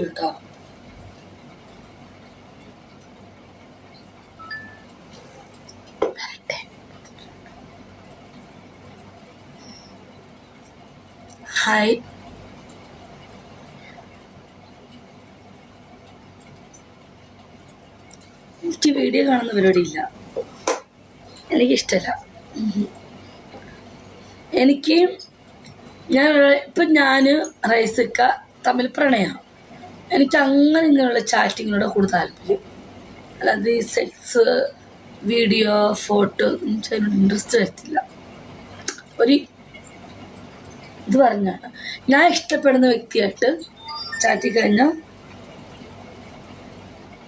കേട്ടോ hi video കാണുന്ന പരിപാടിയില്ല എനിക്കിഷ്ടമല്ല എനിക്ക് ഞാൻ ഇപ്പം ഞാൻ റൈസക്ക തമ്മിൽ പ്രണയമാണ് എനിക്ക് അങ്ങനെ ഇങ്ങനെയുള്ള ചാറ്റിങ്ങിനോട് കൂടുതൽ താല്പര്യം. അല്ലാതെ ഈ സെക്സ് വീഡിയോ ഫോട്ടോ അതിനോട് ഇൻട്രസ്റ്റ് വരത്തില്ല. ഒരു ഇത് പറഞ്ഞാണ്. ഞാൻ ഇഷ്ടപ്പെടുന്ന വ്യക്തിയായിട്ട് ചാറ്റി കഴിഞ്ഞാൽ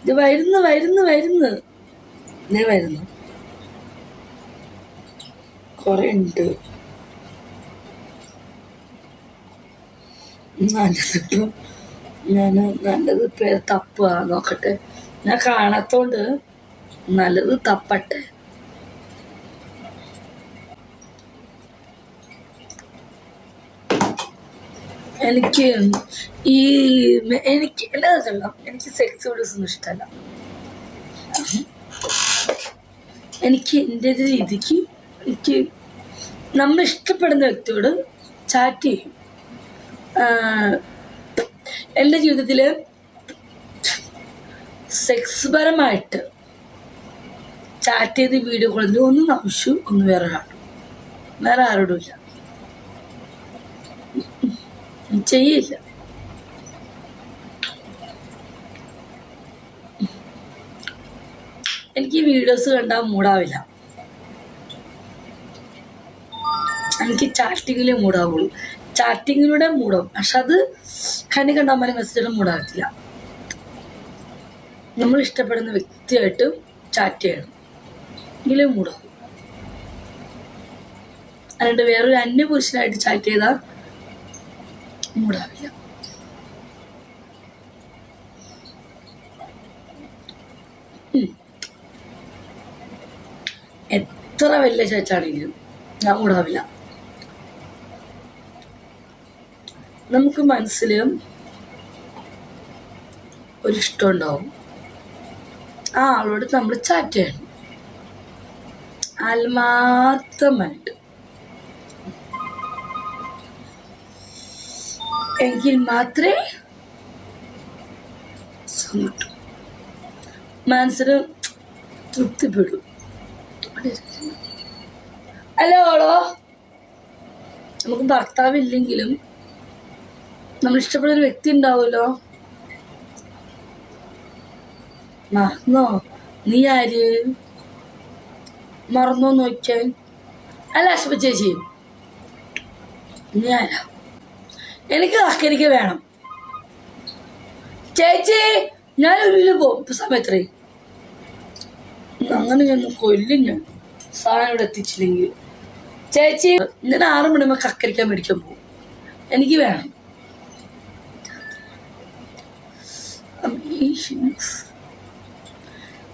ഇത് വരുന്നു വരുന്നു വരുന്നു. ഞാൻ വരുന്നു. കുറേ ഉണ്ട്. നല്ലത് ഞാൻ നല്ലത് തപ്പുക നോക്കട്ടെ. ഞാൻ കാണാത്തോണ്ട് നല്ലത് തപ്പട്ടെ. എനിക്ക് ഈ എനിക്ക് എല്ലാ ഇതല്ല എനിക്ക് സെക്സ് വീഡിയോസ് ഒന്നും ഇഷ്ടമല്ല. എനിക്ക് എന്റെ രീതിക്ക് എനിക്ക് നമ്മൾ ഇഷ്ടപ്പെടുന്ന വ്യക്തിയോട് ചാറ്റ് ചെയ്യും. എന്റെ ജീവിതത്തിൽ സെക്സ് പരമായിട്ട് ചാറ്റ് ചെയ്ത് വീഡിയോ കോളിൽ ഒന്ന് നമുഷു ഒന്ന് വേറെ ഒരാളും വേറെ ആരോടും ഇല്ല. ചെയ്യില്ല. എനിക്ക് വീഡിയോസ് കണ്ടാൽ മൂടാവില്ല. എനിക്ക് ചാറ്റിങ്ങിലേ മൂടാവുള്ളൂ. ചാറ്റിങ്ങിലൂടെ മൂടാവും. പക്ഷെ അത് കണ്ണി കണ്ടാൽ മതി മെസ്സേജുകൾ മൂടാകത്തില്ല. നമ്മൾ ഇഷ്ടപ്പെടുന്ന വ്യക്തിയായിട്ട് ചാറ്റ് ചെയ്യണം. എങ്കിലും മൂടാവും. അല്ലാണ്ട് വേറൊരു അന്യപുരുഷനായിട്ട് ചാറ്റ് ചെയ്താൽ മൂടാവില്ല. എത്ര വലിയ ചേച്ചാണെങ്കിലും ഞാൻ മൂടാവില്ല. നമുക്ക് മനസ്സിൽ ഒരു ഇഷ്ടം ഉണ്ടാവും. ആ ആളോട് നമ്മൾ ചാറ്റ് ചെയ്യണം. ആത്മാർത്ഥമായിട്ട്. എങ്കിൽ മാത്രമേ മനസ്സിന് തൃപ്തിപ്പെടും. ഹലോ ഓളോ? നമുക്ക് ഭർത്താവില്ലെങ്കിലും നമ്മൾ ഇഷ്ടപ്പെടുന്ന ഒരു വ്യക്തി ഉണ്ടാവുമല്ലോ? മറന്നോ നീ ആര്? മറന്നോ നോക്കിയാൽ അല്ല അശ്വ ചേച്ചി. നീ ആരാ? എനിക്ക് അക്കരിക്ക് വേണം. ചേച്ചി ഞാൻ ഉള്ളിൽ പോകും ഇപ്പൊ സമയത്രേ അങ്ങനെ ഞാൻ കൊല്ലും ഞാൻ. സാധനം ഇവിടെ എത്തിച്ചില്ലെങ്കിൽ. ചേച്ചി ഞാൻ ആറ് നമുക്ക് കക്കരിക്കാൻ മേടിക്കാൻ പോകും. എനിക്ക് വേണം.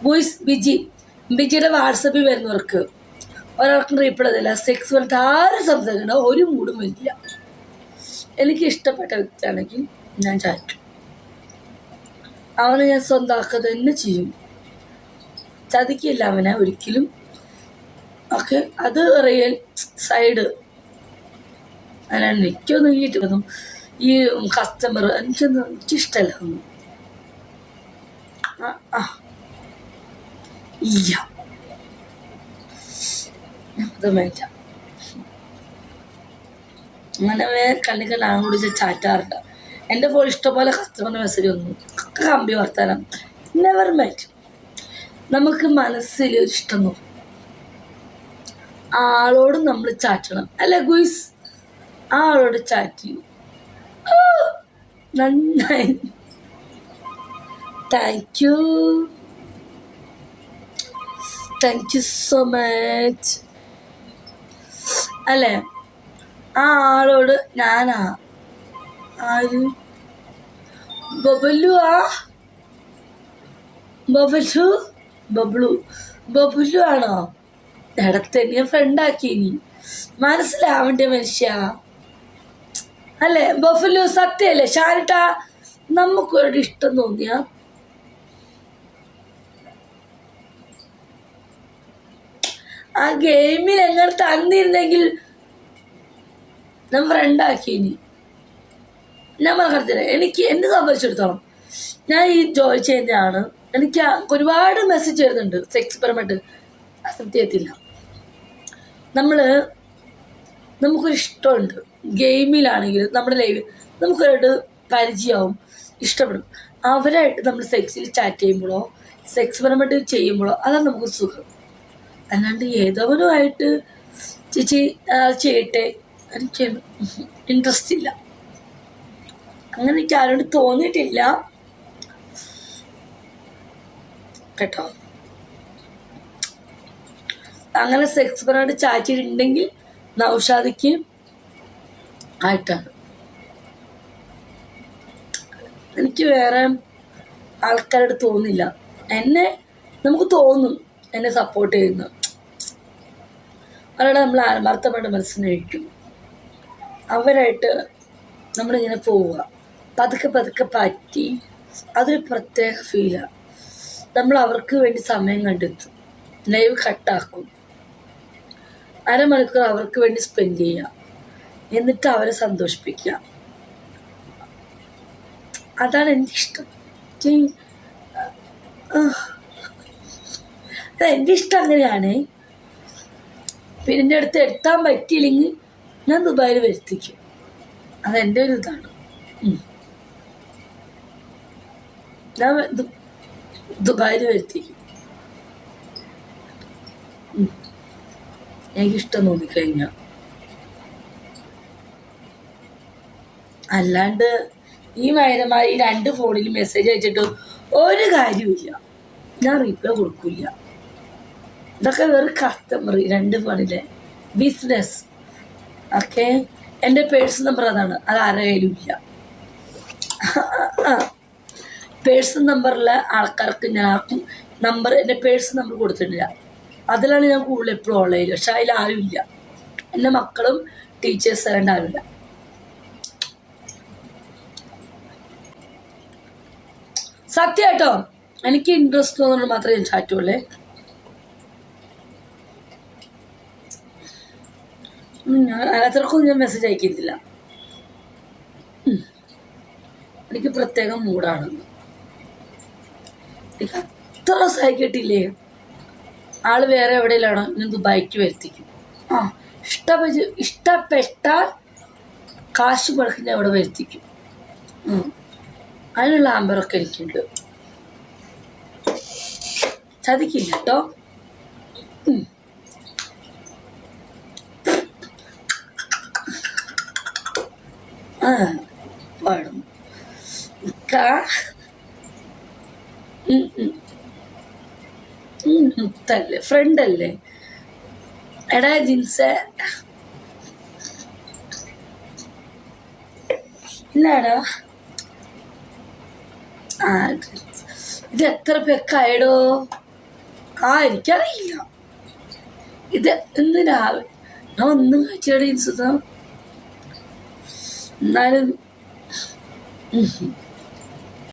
ബോയ്സ് ബിജി ബിജിയുടെ വാട്സപ്പിൽ വരുന്നവർക്ക് ഒരാൾക്കും റീപ്ലൈ തരില്ല സെക്സ് പറഞ്ഞിട്ട് ആരും സംസാരിക്കണ്ട. ഒരു മൂടും വരില്ല എനിക്ക് ഇഷ്ടപ്പെട്ട വ്യക്തിയാണെങ്കിൽ ഞാൻ ചാറ്റും അവനെ ഞാൻ സ്വന്തമാക്കുക തന്നെ ചെയ്യും. ചതിക്കില്ല അവനെ ഒരിക്കലും. ഓക്കെ അത് റിയൽ സൈഡ് അല്ലാണ്ട് എനിക്കൊന്നും ഈ ഈ കസ്റ്റമർ എനിക്കൊന്നും എനിക്കിഷ്ടമല്ല ഒന്നും ഇല്ല അത് വേണ്ട അങ്ങനെ വേറെ കണ്ണിക്കൽ കൂടി ചാറ്റാറുണ്ട്. എന്റെ ഫോൺ ഇഷ്ടംപോലെ കസ്റ്റമർ മെസ്സേജ് വന്നു. കമ്പി വർത്താനം. നെവർ മൈൻഡ് നമുക്ക് മനസ്സിൽ ഒരു ഇഷ്ടം ആളോട് നമ്മൾ ചാറ്റണം അല്ല ഗുയിസ്? ആളോട് ചാറ്റ് ചെയ്യൂ. നന്നായി. Thank you thank you so much അല്ലേ? ആ ആളോട് ഞാനാ. ആര്? ബബലു ആ? ബബലു? ബബ്ലു. ബബുലു ആണോ? ഇടത്തന്നെ ഫ്രണ്ടാക്കി ഇനി മനസ്സിലാവണ്ടേ മനുഷ്യ. അല്ലേ? ബഫലു സത്യല്ലേ? ഷാനിട്ട നമുക്കൊരു ഇഷ്ടം തോന്നിയ ആ ഗെയിമിൽ എങ്ങനെ തന്നിരുന്നെങ്കിൽ ഞാൻ ഫ്രണ്ടാക്കിയിനി ഞാൻ പറഞ്ഞില്ല എനിക്ക് എന്നെ സംബന്ധിച്ചിടത്തോളം ഞാൻ ഈ ജോലി ചെയ്യുന്നതാണ് എനിക്ക് ഒരുപാട് മെസ്സേജ് വരുന്നുണ്ട്. സെക്സ് അക്സെപ്റ്റ് ചെയ്യത്തില്ല നമ്മൾ നമുക്കൊരു ഇഷ്ടമുണ്ട്. ഗെയിമിലാണെങ്കിലും നമ്മുടെ ലൈവ് നമുക്കൊരായിട്ട് പരിചയമാവും ഇഷ്ടപ്പെടും. അവരായിട്ട് നമ്മൾ സെക്സിൽ ചാറ്റ് ചെയ്യുമ്പോഴോ സെക്സ് പെർമിറ്റ് ചെയ്യുമ്പോഴോ അതാണ് നമുക്ക് സുഖം. അല്ലാണ്ട് ഏതവനുമായിട്ട് ചേച്ചി ചെയ്യട്ടെ? എനിക്ക് ഇൻട്രസ്റ്റ് ഇല്ല. അങ്ങനെ എനിക്ക് ആരോട് തോന്നിയിട്ടില്ല. കേട്ടോ? അങ്ങനെ സെക്സ് പരമായിട്ട് ചാറ്റിയിട്ടുണ്ടെങ്കിൽ നൗഷാദിക്ക് ആയിട്ടാണ്. എനിക്ക് വേറെ ആൾക്കാരോട് തോന്നില്ല എന്നെ നമുക്ക് തോന്നും എന്നെ സപ്പോർട്ട് ചെയ്യുന്നു. അവരോട് നമ്മൾ ആത്മാർത്ഥമായിട്ട് മനസ്സിലായിരിക്കും. അവരായിട്ട് നമ്മളിങ്ങനെ പോവുക. പതുക്കെ പതുക്കെ പറ്റി അതൊരു പ്രത്യേക ഫീലാണ് നമ്മൾ അവർക്ക് വേണ്ടി സമയം കണ്ടെത്തും. ലൈവ് കട്ടാക്കും അരമണിക്കൂർ അവർക്ക് വേണ്ടി സ്പെൻഡ് ചെയ്യുക. എന്നിട്ട് അവരെ സന്തോഷിപ്പിക്കുക. അതാണ് എന്റെ ഇഷ്ടം. എന്റെ ഇഷ്ടം അങ്ങനെയാണ്. പിന്നെ എന്റെ അടുത്ത് എത്താൻ പറ്റിയില്ലെങ്കിൽ ഞാൻ ദുബായിൽ വരുത്തിക്കും. അതെന്റെ ഒരു ഇതാണ്. ഞാൻ ദുബായിൽ വരുത്തിക്കും. എനിക്കിഷ്ടം തോന്നിക്കഴിഞ്ഞാൽ അല്ലാണ്ട് ഈ ഈ രണ്ട് ഫോണിൽ മെസ്സേജ് അയച്ചിട്ട് ഒരു കാര്യമില്ല ഞാൻ റീപ്ലൈ കൊടുക്കില്ല. ഇതൊക്കെ വെറും കസ്റ്റമറി രണ്ട് ഫോണിലെ ബിസിനസ് ഓക്കെ എന്റെ പേഴ്സ് നമ്പർ അതാണ്. അത് ആരുടെ ഇല്ല. പേഴ്സ് നമ്പറിലെ ആൾക്കാർക്ക് ഞാൻ ആർക്കും നമ്പർ എന്റെ പേഴ്സ് നമ്പർ കൊടുത്തിട്ടില്ല. അതിലാണ് ഞാൻ കൂടുതൽ എപ്പോഴും ഉള്ളത് പക്ഷെ അതിൽ ഇല്ല. എന്റെ മക്കളും ടീച്ചേഴ്സ് തരേണ്ട ആരുമില്ല സത്യം കേട്ടോ എനിക്ക് ഇൻട്രസ്റ്റ് തോന്നുന്നത് മാത്രമേ ഞാൻ ചാറ്റുള്ളേ ഉം, ഞാൻ മെസ്സേജ് അയക്കുന്നില്ല. എനിക്ക് പ്രത്യേകം മൂടാണ് എനിക്ക് അത്ര സഹിക്കട്ടില്ലേ ആൾ വേറെ എവിടെയിലാണോ? ഞാൻ ദുബായിക്ക് വരുത്തിക്കും. ആ ഇഷ്ടപ്പെട്ട ഇഷ്ടപ്പെട്ട കാശ് പഠിക്കുന്ന അവിടെ വരുത്തിക്കും. അതിനുള്ള ആമ്പറൊക്കെ എനിക്കുണ്ട്. ചതിക്കില്ല കേട്ടോ ഉം. ആ പാടും. മുത്തല്ലേ ഫ്രണ്ട് അല്ലേ? എടാ ജിൻസ. ഇല്ലാടാ ആ ഇത് എത്ര പേക്കായടോ ആ എനിക്കറിയില്ല. ഇത് ഇന്ന് രാവിലെ ഞാൻ ഒന്നും കഴിച്ചടി സുഖം എന്നാലും ഉം.